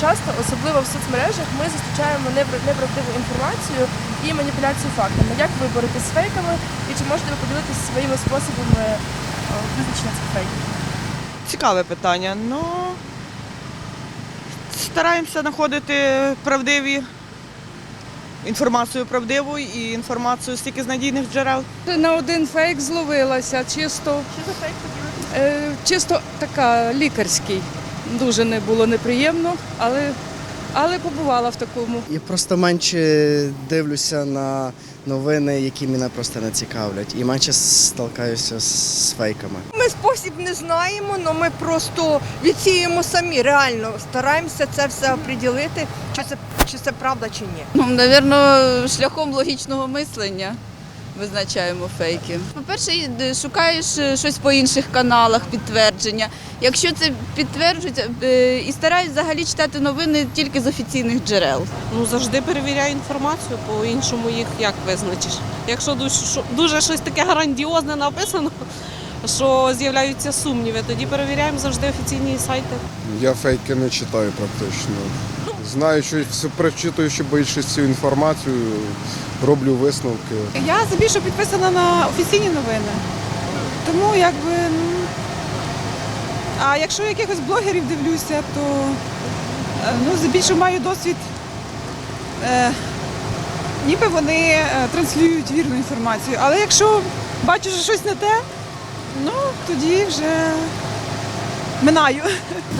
часто, особливо в соцмережах, ми зустрічаємо неправдиву інформацію і маніпуляцію фактами. Як ви боретесь з фейками і чи можете ви поділитися своїми способами е, визначення цих фейків? Цікаве питання. Ну стараємося знаходити правдиві інформацію правдиву і інформацію з тільки з надійних джерел. На один фейк зловилася, чисто, Що за фейк поділитися? е, чисто така лікарський. Дуже не було неприємно, але, але побувала в такому. Я просто менше дивлюся на новини, які мене просто не цікавлять, і менше сталкаюся з фейками. Ми спосіб не знаємо, але ми просто відсіємо самі. Реально стараємося це все оприділити, чи це, чи це правда, чи ні. Ну, Навірно, шляхом логічного мислення визначаємо фейки. По-перше, шукаєш е, щось по інших каналах, підтвердження. Якщо це підтверджується, е, і стараюсь взагалі читати новини тільки з офіційних джерел. Ну завжди перевіряю інформацію, по-іншому їх як визначиш. Якщо дуже, дуже щось таке грандіозне написано, що з'являються сумніви, тоді перевіряємо завжди офіційні сайти. Я фейки не читаю практично. Знаю, що все прочитуючи більшість цю інформацію, роблю висновки. Я здебільшого підписана на офіційні новини. Тому якби. ну, А якщо якихось блогерів дивлюся, то е, ну, здебільшого маю досвід. Е, ніби вони е, транслюють вірну інформацію. Але якщо бачу, що щось не те, ну тоді вже минаю.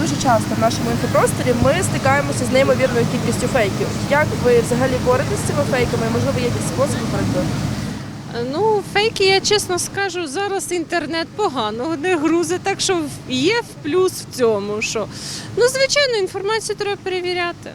Дуже часто в нашому інфопросторі ми стикаємося з неймовірною кількістю фейків. Як ви взагалі боретесь з цими фейками? Можливо, є якісь способи боротьби? Ну, фейки, я чесно скажу, зараз інтернет погано не грузи, так що є в плюс в цьому, що ну, звичайно, інформацію треба перевіряти.